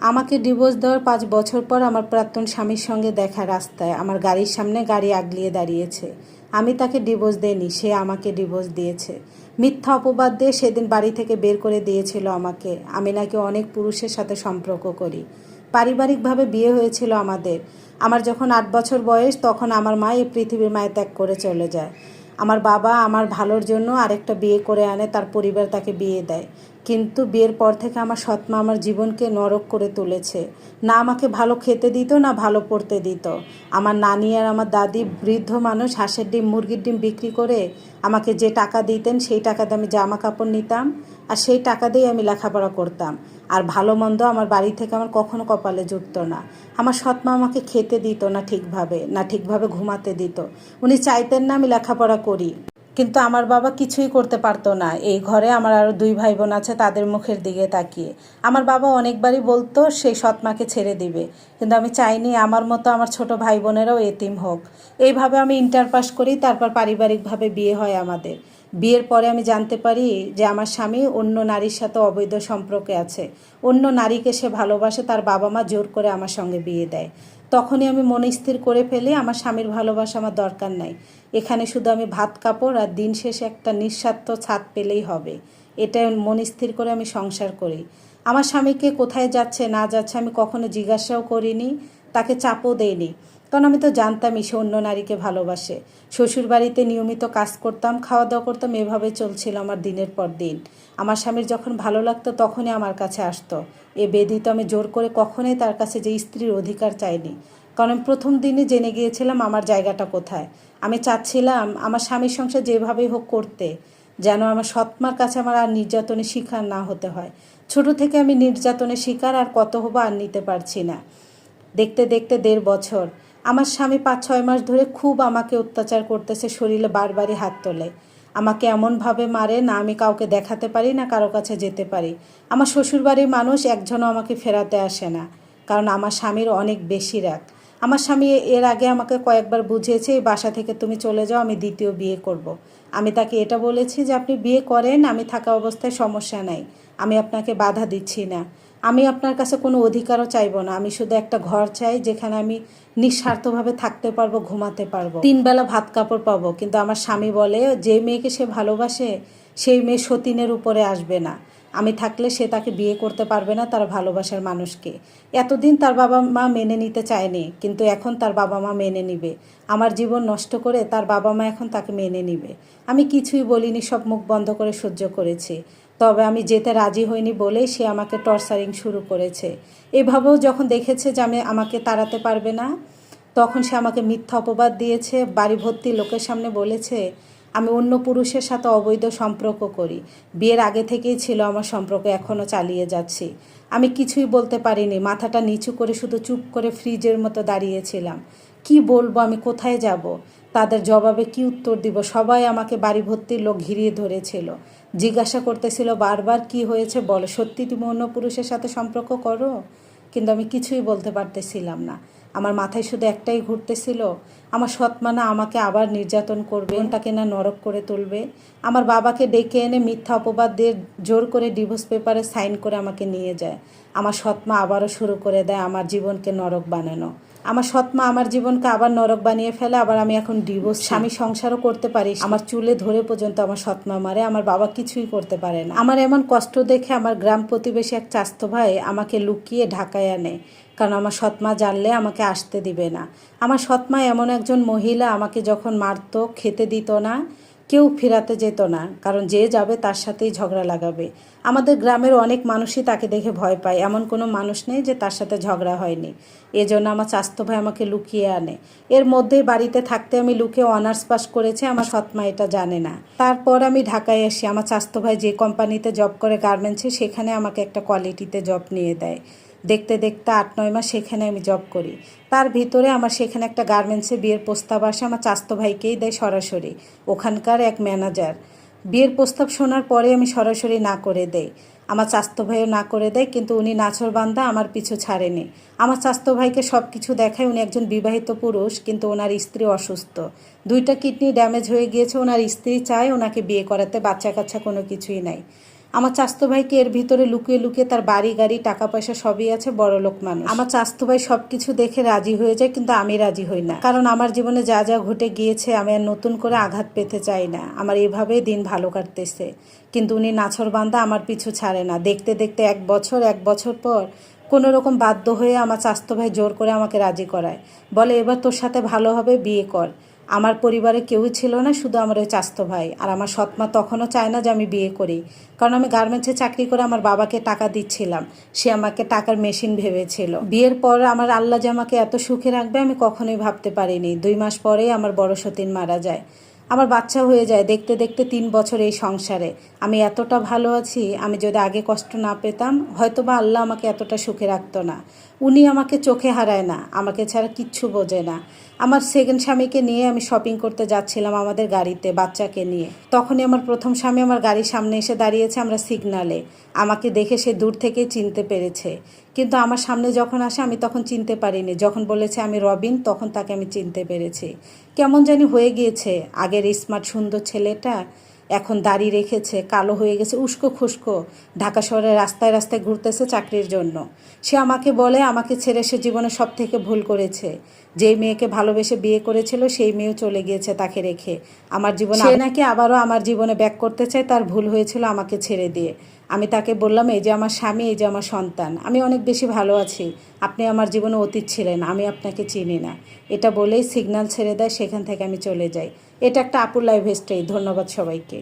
আমাকে ডিভোর্স দেওয়ার পাঁচ বছর পর আমার প্রাক্তন স্বামীর সঙ্গে দেখা রাস্তায়। আমার গাড়ির সামনে গাড়ি আগলিয়ে দাঁড়িয়েছে। আমি তাকে ডিভোর্স দেইনি, সে আমাকে ডিভোর্স দিয়েছে। মিথ্যা অপবাদ দিয়ে সেদিন বাড়ি থেকে বের করে দিয়েছিল আমাকে। আমি নাকি অনেক পুরুষের সাথে সম্পর্ক করি। পারিবারিকভাবে বিয়ে হয়েছিল আমাদের। আমার যখন আট বছর বয়স, তখন আমার মা এই পৃথিবীর মায়ে ত্যাগ করে চলে যায়। আমার বাবা আমার ভালোর জন্য আরেকটা বিয়ে করে আনে, তার পরিবার তাকে বিয়ে দেয়। কিন্তু বিয়ের পর থেকে আমার সৎমা আমার জীবনকে নরক করে তুলেছে। না আমাকে ভালো খেতে দিত, না ভালো পড়তে দিত। আমার নানি আর আমার দাদি বৃদ্ধ মানুষ হাঁসের ডিম, মুরগির ডিম বিক্রি করে আমাকে যে টাকা দিতেন সেই টাকা দিয়ে আমি জামা কাপড় নিতাম আর সেই টাকা দিয়েই আমি লেখাপড়া করতাম। আর ভালো মন্দ আমার বাড়ি থেকে আমার কখনো কপালে জুটতো না। আমার সৎমা আমাকে খেতে দিত না ঠিকভাবে না ঠিকভাবে ঘুমাতে দিত। উনি চাইতেন না আমি লেখাপড়া করি। কিন্তু আমার বাবা কিছুই করতে পারতো না। এই ঘরে আমার আরও দুই ভাই বোন আছে, তাদের মুখের দিকে তাকিয়ে। আমার বাবা অনেকবারই বলতো সেই সৎমাকে ছেড়ে দিবে। কিন্তু আমি চাইনি আমার মতো আমার ছোট ভাই বোনেরাও এতিম হোক। এইভাবে আমি ইন্টার পাস করি, তারপর পারিবারিকভাবে বিয়ে হয় আমাদের। বিয়ের পরে আমি জানতে পারি যে আমার স্বামী অন্য নারীর সাথে অবৈধ সম্পর্কে আছে। অন্য নারীকে সে ভালোবাসে, তার বাবা মা জোর করে আমার সঙ্গে বিয়ে দেয়। তখনই আমি মনে স্থির করে ফেলি, আমার স্বামীর ভালোবাসা আমার দরকার নাই। এখানে শুধু আমি ভাত কাপড় আর দিন শেষে একটা নিঃস্বার্থ ছাদ পেলেই হবে। এটা মনে স্থির করে আমি সংসার করি। আমার স্বামীকে কোথায় যাচ্ছে, না যাচ্ছে আমি কখনো জিজ্ঞাসাও করিনি, তাকে চাপও দেইনি। কারণ আমি তো জানতামই সে অন্য নারীকে ভালোবাসে। শ্বশুর বাড়িতে নিয়মিত কাজ করতাম খাওয়া দাওয়া করতাম, এভাবে চলছিল আমার দিনের পর দিন। আমার স্বামীর যখন ভালো লাগতো তখনই আমার কাছে আসতো। এ বেদি তো আমি জোর করে কখনোই তার কাছে যে স্ত্রীর অধিকার চাইনি। কারণ আমি প্রথম দিনে জেনে গিয়েছিলাম আমার জায়গাটা কোথায়। আমি চাচ্ছিলাম আমার স্বামীর সংসার যেভাবেই হোক করতে, যেন আমার সৎমার কাছে আমার আর নির্যাতনের শিকার না হতে হয়। ছোট থেকে আমি নির্যাতনের শিকার আর কত হব আর নিতে পারছি না। দেখতে দেখতে দেড় বছর আমার স্বামী পাঁচ ছয় মাস ধরে খুব আমাকে অত্যাচার করতেছে, শরীরে বারবারই হাত তোলে। আমাকে এমনভাবে মারে না আমি কাউকে দেখাতে পারি, না কারও কাছে যেতে পারি। আমার শ্বশুরবাড়ির মানুষ একজনও আমাকে ফেরাতে আসে না, কারণ আমার স্বামীর অনেক বেশি রাগ। আমার স্বামী এর আগে আমাকে কয়েকবার বুঝিয়েছে, এই বাসা থেকে তুমি চলে যাও, আমি দ্বিতীয় বিয়ে করব। আমি তাকে এটা বলেছি যে, আপনি বিয়ে করেন, আমি থাকা অবস্থায় সমস্যা নাই, আমি আপনাকে বাধা দিচ্ছি না। আমি আপনার কাছে কোনো অধিকারও চাইব না। আমি শুধু একটা ঘর চাই যেখানে আমি নিঃস্বার্থভাবে থাকতে পারব, ঘুমাতে পারব। তিন বেলা ভাত কাপড় পাবো, কিন্তু আমার স্বামী বলে, যে মেয়েকে সে ভালোবাসে, সেই মেয়ে সতীনের উপরে আসবে না। আমি থাকলে সে তাকে বিয়ে করতে পারবে না তার ভালোবাসার মানুষকে। এতদিন তার বাবা মা মেনে নিতে চায়নি, কিন্তু এখন তার বাবা মা মেনে নিবে। আমার জীবন নষ্ট করে তার বাবা মা এখন তাকে মেনে নিবে। আমি কিছুই বলিনি, সব মুখ বন্ধ করে সহ্য করেছি। তবে আমি যেতে রাজি হইনি বলেই সে আমাকে টর্চারিং শুরু করেছে। এভাবেও যখন দেখেছে যে আমি আমাকে তাড়াতে পারবে না, তখন সে আমাকে মিথ্যা অপবাদ দিয়েছে বাড়ি ভর্তি লোকের সামনে বলেছে, আমি অন্য পুরুষের সাথে অবৈধ সম্পর্ক করি। বিয়ের আগে থেকেই ছিল আমার সম্পর্ক এখনও চালিয়ে যাচ্ছি। আমি কিছুই বলতে পারিনি, মাথাটা নিচু করে শুধু চুপ করে ফ্রিজের মতো দাঁড়িয়েছিলাম। কি বলব, আমি কোথায় যাব? তাদের জবাবে কি উত্তর দিব? সবাই আমাকে বাড়ি ভর্তির লোক ঘিরিয়ে ধরেছিল। জিজ্ঞাসা করতেছিল, বারবার কি হয়েছে বলো? সত্যি তুমি অন্য পুরুষের সাথে সম্পর্ক করো? কিন্তু আমি কিছুই বলতে পারতেছিলাম না। আমার মাথায় শুধু একটাই ঘুরতেছিল, আমার সৎমানা আমাকে আবার নির্যাতন করবে, তাকে না নরক করে তুলবে। আমার বাবাকে ডেকে এনে মিথ্যা অপবাদ দিয়ে জোর করে ডিভোর্স পেপারে সাইন করে আমাকে নিয়ে যায়। আমার সৎমা আবারও শুরু করে দেয়, আমার জীবনকে নরক বানানো। আমার সৎমা আমার জীবনকে আবার নরক বানিয়ে ফেলে আবার আমি এখন ডিভোর্স স্বামী সংসারও করতে পারি। আমার চুলে ধরে পর্যন্ত আমার সৎমা মারে আমার বাবা কিছুই করতে পারে না। আমার এমন কষ্ট দেখে আমার গ্রাম প্রতিবেশী এক চাস্তো ভাই আমাকে লুকিয়ে ঢাকায় আনে। কারণ আমার সৎমা জানলে আমাকে আসতে দিবে না। আমার সৎমা এমন একজন মহিলা আমাকে যখন মারতো খেতে দিত না কেউ ফেরাতে যেত না, কারণ যে যাবে তার সাথেই ঝগড়া লাগাবে। আমাদের গ্রামের অনেক মানুষই তাকে দেখে ভয় পায়। এমন কোনো মানুষ নেই যে তার সাথে ঝগড়া হয়নি। এজন্য আমার চাস্তো ভাই আমাকে লুকিয়ে আনে। এর মধ্যেই বাড়িতে থাকতে আমি লুকে অনার্স পাস করেছি, আমার সৎমা এটা জানে না। তারপর আমি ঢাকায় আসি আমার চাস্তো ভাই যে কোম্পানিতে জব করে গার্মেন্টসে, সেখানে আমাকে একটা কোয়ালিটিতে জব নিয়ে দেয়। দেখতে দেখতে আট, নয় মাস সেখানে আমি জব করি। তার ভিতরে আমার সেখানে একটা গার্মেন্টসে বিয়ের প্রস্তাব আসে, আমার চাস্তো ভাইকেই দেয় সরাসরি। ওখানকার এক ম্যানেজার বিয়ের প্রস্তাব শোনার পরে আমি সরাসরি না করে দেই। আমার চাস্তো ভাইও না করে দেয়, কিন্তু উনি নাচর বান্দা, আমার পিছু ছাড়েনি। আমার চাস্তো ভাইকে সব কিছু দেখায় উনি একজন বিবাহিত পুরুষ, কিন্তু ওনার স্ত্রী অসুস্থ। দুইটা কিডনি ড্যামেজ হয়ে গিয়েছে, ওনার স্ত্রী চায় ওনাকে বিয়ে করাতে বাচ্চা কাচ্চা কোনো কিছুই নাই। আমার চাস্তো ভাইকে এর ভিতরে লুকিয়ে লুকিয়ে তার বাড়ি, গাড়ি, টাকা পয়সা সবই আছে, বড় লোক মানুষ। আমার চাস্তো ভাই সব কিছু দেখে রাজি হয়ে যায়, কিন্তু আমি রাজি হই না। কারণ আমার জীবনে যা যা ঘটে গিয়েছে, আমি আর নতুন করে আঘাত পেতে চাই না। আমার এভাবেই দিন ভালো কাটতেছে। কিন্তু উনি নাছর বান্দা আমার পিছু ছাড়ে না। দেখতে দেখতে এক বছর এক বছর পর কোনো রকম বাধ্য হয়ে আমার চাস্তো ভাই জোর করে আমাকে রাজি করায়। বলে, এবার তোর সাথে ভালো হবে, বিয়ে কর। আমার পরিবারে কেউই ছিল না, শুধু আমার ওই চাস্তো ভাই। আর আমার সৎমা তখনও চায় না যে আমি বিয়ে করি। কারণ আমি গার্মেন্টসে চাকরি করে আমার বাবাকে টাকা দিচ্ছিলাম। সে আমাকে টাকার মেশিন ভেবেছিল। বিয়ের পর আমার আল্লাহ যে আমাকে এত সুখে রাখবে আমি কখনোই ভাবতে পারিনি। দুই মাস পরেই আমার বড় সতীন মারা যায়। আমার বাচ্চা হয়ে যায় দেখতে দেখতে তিন বছর এই সংসারে। আমি এতটা ভালো আছি, আমি যদি আগে কষ্ট না পেতাম হয়তো বা আল্লাহ আমাকে এতটা সুখে রাখতো না। উনি আমাকে চোখে হারায় না, আমাকে ছাড়া কিচ্ছু বোঝে না। আমার সেকেন্ড স্বামীকে নিয়ে আমি শপিং করতে যাচ্ছিলাম আমাদের গাড়িতে, বাচ্চাকে নিয়ে। তখনই আমার প্রথম স্বামী আমার গাড়ির সামনে এসে দাঁড়িয়েছে আমরা সিগনালে আমাকে দেখে সে দূর থেকে চিনতে পেরেছে। কিন্তু আমার সামনে যখন আসে, আমি তখন চিনতে পারিনি। যখন বলেছে আমি রবিন, তখন তাকে আমি চিনতে পেরেছি। কেমন জানি হয়ে গিয়েছে। আগের স্মার্ট সুন্দর ছেলেটা এখন দাড়ি রেখেছে কালো হয়ে গেছে উস্কো খুস্কো। ঢাকা শহরের রাস্তায় রাস্তায় ঘুরতেছে চাকরির জন্য। সে আমাকে বলে আমাকে ছেড়ে সে জীবনে সব থেকে ভুল করেছে। যেই মেয়েকে ভালোবেসে বিয়ে করেছিল সেই মেয়েও চলে গিয়েছে তাকে রেখে। আমার জীবনে সে নাকি আবারও আমার জীবনে ব্যাক করতে চায় তার ভুল হয়েছিল আমাকে ছেড়ে দিয়ে। আমি তাকে বললাম এই যে আমার স্বামী এই যে আমার সন্তান আমি অনেক বেশি ভালো আছি। আপনি আমার জীবনে অতীত ছিলেন আমি আপনাকে চিনি না। এটা বলেই সিগন্যাল ছেড়ে দেয় সেখান থেকে আমি চলে যাই। এটা একটা আপুর লাইভ হিস্ট্রি ধন্যবাদ সবাইকে।